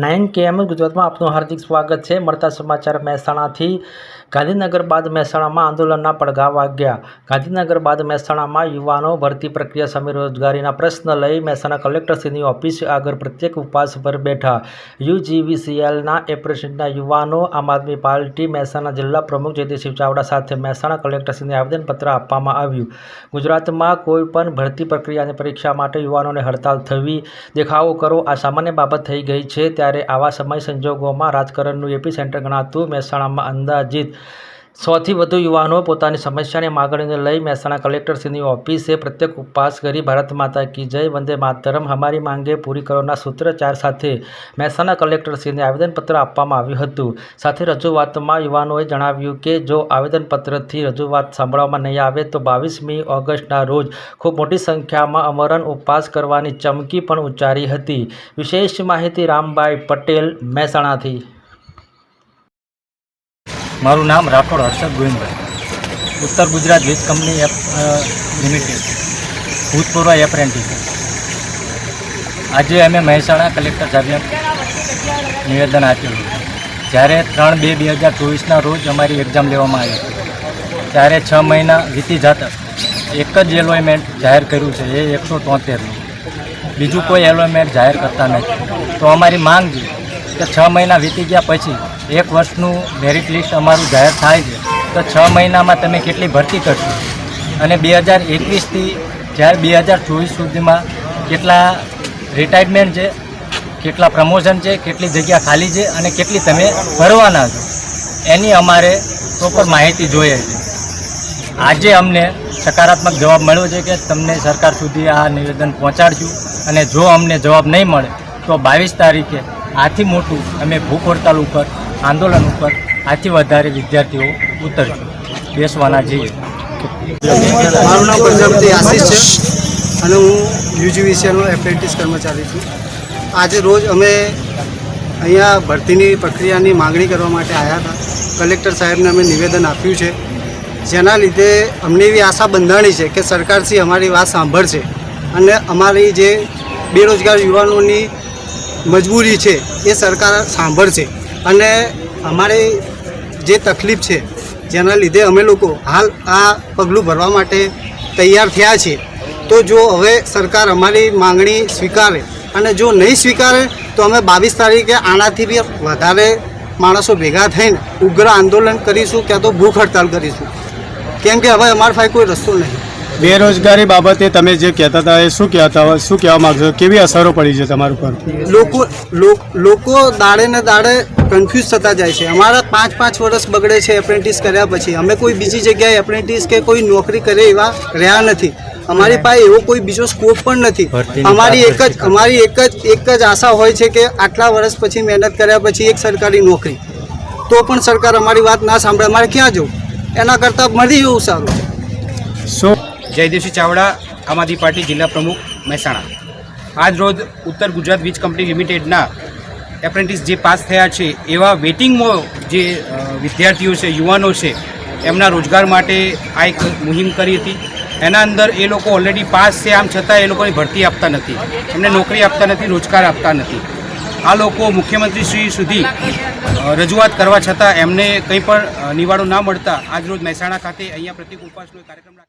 Nine KM ગુજરાતમાં આપનું હાર્દિક સ્વાગત છે. મળતા સમાચાર મહેસાણાથી. ગાંધીનગર બાદ મહેસાણામાં આંદોલનના પડઘા વાગ્યા. ગાંધીનગર બાદ મહેસાણામાં યુવાનો ભરતી પ્રક્રિયા સામે રોજગારીના પ્રશ્ન લઈ મહેસાણા કલેક્ટરશ્રીની ઓફિસ આગળ પ્રત્યેક ઉપવાસ પર બેઠા. યુજીવીસીએલના એપ્રેશનના યુવાનો, આમ આદમી પાર્ટી, મહેસાણા જિલ્લા પ્રમુખ જયદેવસિંહ ચાવડા સાથે મહેસાણા કલેક્ટરશ્રીને આવેદનપત્ર આપવામાં આવ્યું. ગુજરાતમાં કોઈ પણ ભરતી પ્રક્રિયાની પરીક્ષા માટે યુવાનોને હડતાલ થવી. દેખાવો કરો, આ સામાન્ય બાબત થઈ ગઈ છે. ત્યારે આવા સમય સંજોગોમાં રાજકારણનું એપી સેન્ટર ગણાતું મહેસાણામાં અંદાજિત સોથી વધુ યુવાનો પોતાની સમસ્યાને માગણીને લઈ મહેસાણા કલેક્ટરશ્રીની ઓફિસે પ્રત્યેક ઉપવાસ કરી ભારત માતા કી જય, વંદે માતરમ, હમારી માંગે પૂરી કરોના સૂત્રચાર સાથે મહેસાણા કલેક્ટરશ્રીને આવેદનપત્ર આપવામાં આવ્યું હતું. સાથે રજૂઆતમાં યુવાનોએ જણાવ્યું કે, જો આવેદનપત્રથી રજૂઆત સાંભળવામાં નહીં આવે તો બાવીસમી ઓગસ્ટના રોજ ખૂબ મોટી સંખ્યામાં અમરણ ઉપવાસ કરવાની ચમકી પણ ઉચ્ચારી હતી. વિશેષ માહિતી રામભાઈ પટેલ, મહેસાણાથી. મારું નામ રાઠોડ હર્ષદ ગોવિંદભાઈ. ઉત્તર ગુજરાત વીજ કંપની એપ લિમિટેડ. ભૂતપૂર્વ એપ્રેન્ટિસ. આજે અમે મહેસાણા કલેક્ટર સાહેબને નિવેદન આપ્યું. જ્યારે ત્રણ બે બે હજાર ચોવીસના રોજ અમારી એક્ઝામ લેવામાં આવી હતી. ત્યારે છ મહિના વીતી જતા એક જ એલોયમેન્ટ જાહેર કર્યું છે, એ એકસો તોતેરનું. બીજું કોઈ એલોયમેન્ટ જાહેર કરતા નથી. તો અમારી માંગ છે કે છ મહિના વીતી ગયા પછી એક વર્ષનું મેરિટ લિસ્ટ અમારું જાહેર થાય છે. તો છ મહિનામાં તમે કેટલી ભરતી કરશો? અને બે હજાર એકવીસથી જ્યારે બે હજાર ચોવીસ સુધીમાં કેટલા રિટાયરમેન્ટ છે, કેટલા પ્રમોશન છે, કેટલી જગ્યા ખાલી છે અને કેટલી તમે ભરવાના છો? એની અમારે પ્રોપર માહિતી જોઈએ છે. આજે અમને સકારાત્મક જવાબ મળ્યો છે કે તમને સરકાર સુધી આ નિવેદન પહોંચાડશું અને જો અમને જવાબ નહીં મળે, તો બાવીસ તારીખે આથી મોટું અમે ભૂખ હડતાલ ઉપર આંદોલન ઉપર આથી વધારે વિદ્યાર્થીઓ ઉતરશે. બેસવાના જઈએ મારું નામ પંજાબથી આશીષ છે અને હું યુજીવીસીએલનો એપ્રેન્ટિસ કર્મચારી છું. આજે રોજ અમે અહીંયા ભરતીની પ્રક્રિયાની માગણી કરવા માટે આવ્યા હતા. કલેક્ટર સાહેબને અમે નિવેદન આપ્યું છે. જેના લીધે અમને એવી આશા બંધાણી છે કે સરકારશ્રી અમારી વાત સાંભળશે અને અમારી જે બેરોજગાર યુવાનોની મજબૂરી છે એ સરકાર સાંભળશે. અને અમારી જે તકલીફ છે, જેના લીધે અમે લોકો હાલ આ પગલું ભરવા માટે તૈયાર થયા છીએ. તો જો હવે સરકાર અમારી માંગણી સ્વીકારે અને જો નહીં સ્વીકારે, તો અમે બાવીસ તારીખે આનાથી બી વધારે માણસો ભેગા થઈને ઉગ્ર આંદોલન કરીશું, ક્યાં તો ભૂખ હડતાલ કરીશું. કેમ કે હવે અમારા પાસે કોઈ રસ્તો નહીં. બેરોજગારી બાબતે તમે જે કહેતા હતા એ શું કહેતા હોય શું કહેવા માંગશો? કેવી અસરો પડી છે તમારા ઉપર લોકો લોક- લોકો દાડે ને દાડે કન્ફ્યુઝ થતા જાય છે. અમારા પાંચ પાંચ વર્ષ બગડે છે એપ્રેન્ટિસ કર્યા પછી. અમે કોઈ બીજી જગ્યાએ એપ્રેન્ટિસ કે કોઈ નોકરી કરે એવા રહ્યા નથી. અમારી પાસે એવો કોઈ બીજો સ્કોપ પણ નથી. અમારી એક જ અમારી એક જ એક જ આશા હોય છે કે આટલા વર્ષ પછી મહેનત કર્યા પછી એક સરકારી નોકરી. તો પણ સરકાર અમારી વાત ના સાંભળે. અમારે ક્યાં જવું? એના કરતાં મળી જવું સારું. શું જયદેવસિંહ ચાવડા, આમ આદમી પાર્ટી જિલ્લા પ્રમુખ મહેસાણા. આજ રોજ ઉત્તર ગુજરાત વીજ કંપની લિમિટેડના એપ્રેન્ટિસ જે પાસ થયા છે, એવા વેટિંગમાં જે વિદ્યાર્થીઓ છે, યુવાનો છે, એમના રોજગાર માટે આ એક મુહિમ કરી હતી. એના અંદર એ લોકો ઓલરેડી પાસ છે, આમ છતાં એ લોકોની ભરતી આપતા નથી. એમને નોકરી આપતા નથી, રોજગાર આપતા નથી. આ લોકો મુખ્યમંત્રી શ્રી સુધી રજૂઆત કરવા છતાં એમને કંઈ પણ નિવાડો ના મળતા આજ રોજ મહેસાણા ખાતે અહીંયા પ્રતિક ઉપાસનો કાર્યક્રમ